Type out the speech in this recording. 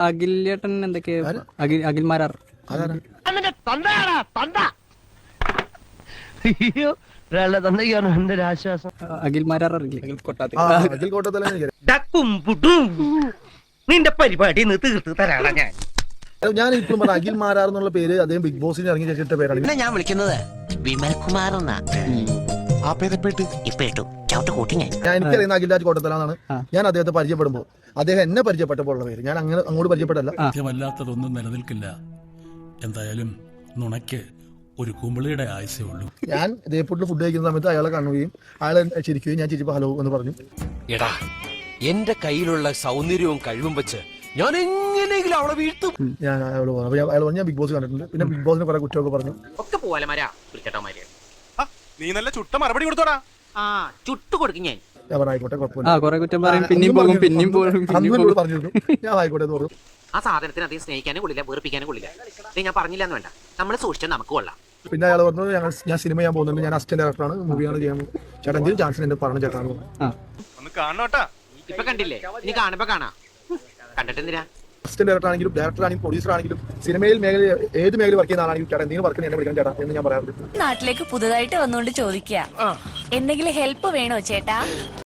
അഖിലേട്ടൻ എന്തൊക്കെയാ? അഖിൽ അഖിൽമാരാർ അഖിൽമാരാർ നിന്റെ പരിപാടി തീർത്ത് തരാടാ ഞാൻ. ഞാൻ ഇപ്പം പറഞ്ഞ അഖിൽ മാരാർ എന്നുള്ള പേര് അദ്ദേഹം ബിഗ് ബോസിന് ഇറങ്ങി ചേച്ചിട്ട പേരാണ്. ഞാൻ വിളിക്കുന്നത് വിമൽ കുമാർ എന്നാ എനിക്കറിയുന്ന അഖിൽ രാജ് കോട്ടത്തല എന്നാണ് ആ. ഞാൻ അദ്ദേഹത്തെ പരിചയപ്പെടുമ്പോൾ അദ്ദേഹം എന്നെ പരിചയപ്പെട്ടപ്പോൾ ഉള്ള പേര്. ഞാൻ അങ്ങനെ അങ്ങോട്ട് പരിചയപ്പെട്ടല്ല സത്യമല്ലാത്തതൊന്നും നിലനിൽക്കില്ല. എന്തായാലും നുണയ്ക്ക് ഒരു കുമിളിയുടെ ആയുസേ ഉള്ളൂ. ഞാൻ ദേപ്പൂട്ടിൽ ഫുഡ് കഴിക്കുന്ന സമയത്ത് അയാളെ കാണുകയും അയാളെ ചിരിക്കുകയും ഞാൻ ചിരിപ്പോ ഹലോ എന്ന് പറഞ്ഞു. എടാ എന്റെ കയ്യിലുള്ള സൗന്ദര്യവും കഴിവും വെച്ച് ഞാൻ എങ്ങനെയെങ്കിലും അവളെ വീഴ്ത്തും. ഞാൻ അയാളോട് പറഞ്ഞു. അയാൾ പറഞ്ഞു ഞാൻ ബിഗ് ബോസ് കണ്ടിട്ടുണ്ട്. പിന്നെ ബിഗ് ബോസിന് കുറെ കുറ്റമൊക്കെ പറഞ്ഞു. ഒക്കെ പോലമാരാ വിളിക്കട്ടോമാര് നീ നല്ല ചുട്ട മറുപടി കൊടുത്തോടാ. ആ ചുട്ടു കൊടുക്കും ഞാൻ. ഞാൻ ആയിക്കോട്ടെ ആ കുഴപ്പമില്ല കുറ്റം പറയും. പിന്നെയും പോകും പിന്നെയും പോകും പിന്നെയും പോകും. പറഞ്ഞിരുന്നു. ഞാൻ ആയിക്കോട്ടെ എന്ന് പറഞ്ഞു. ആ സാധനത്തിന് അധികം സ്നേഹിക്കാനും കൊള്ളില്ല വേർപ്പിക്കാനും കൊള്ളില്ല. ഇത് ഞാൻ പറഞ്ഞില്ല എന്ന് വേണ്ട. നമ്മൾ സൂക്ഷിച്ചാൽ നമുക്ക് കൊള്ളാം. പിന്നെ അയാൾ പറഞ്ഞു ഞങ്ങൾ ഞാൻ സിനിമ ചെയ്യാൻ പോകുന്നുണ്ട്. ഞാൻ അസിസ്റ്റന്റ് ഡയറക്ടറാണ്. മൂവിയാണ് ചെയ്യാൻ ചേട്ടൻ എന്തെങ്കിലും ചാൻസ് എന്റെ പറഞ്ഞ. ആ. ഒന്ന് കാണണോട്ടാ? ഇപ്പൊ കണ്ടില്ലേ? ഇനി കാണുമ്പോ കാണാം. കണ്ടിട്ട് എന്തിനാ അസിസ്റ്റന്റ് ഡയറക്ടർ ആണെങ്കിലും ഡയറക്ടർ ആണെങ്കിലും പ്രൊഡ്യൂസർ ആണെങ്കിലും സിനിമയിൽ മേഖല ഏത് മേഖല വർക്ക് ചെയ്യുന്ന ആണെങ്കിലും ചേട്ടാ എന്തെങ്കിലും വർക്ക് എന്നെ വിളിക്കാൻ ചേട്ടാ എന്ന് ഞാൻ പറയാറുണ്ട്. നാട്ടിലേക്ക് പുതുതായിട്ട് വന്നുകൊണ്ട് ചോദിക്കുക എന്തെങ്കിലും ഹെൽപ്പ് വേണോ ചേട്ടാ?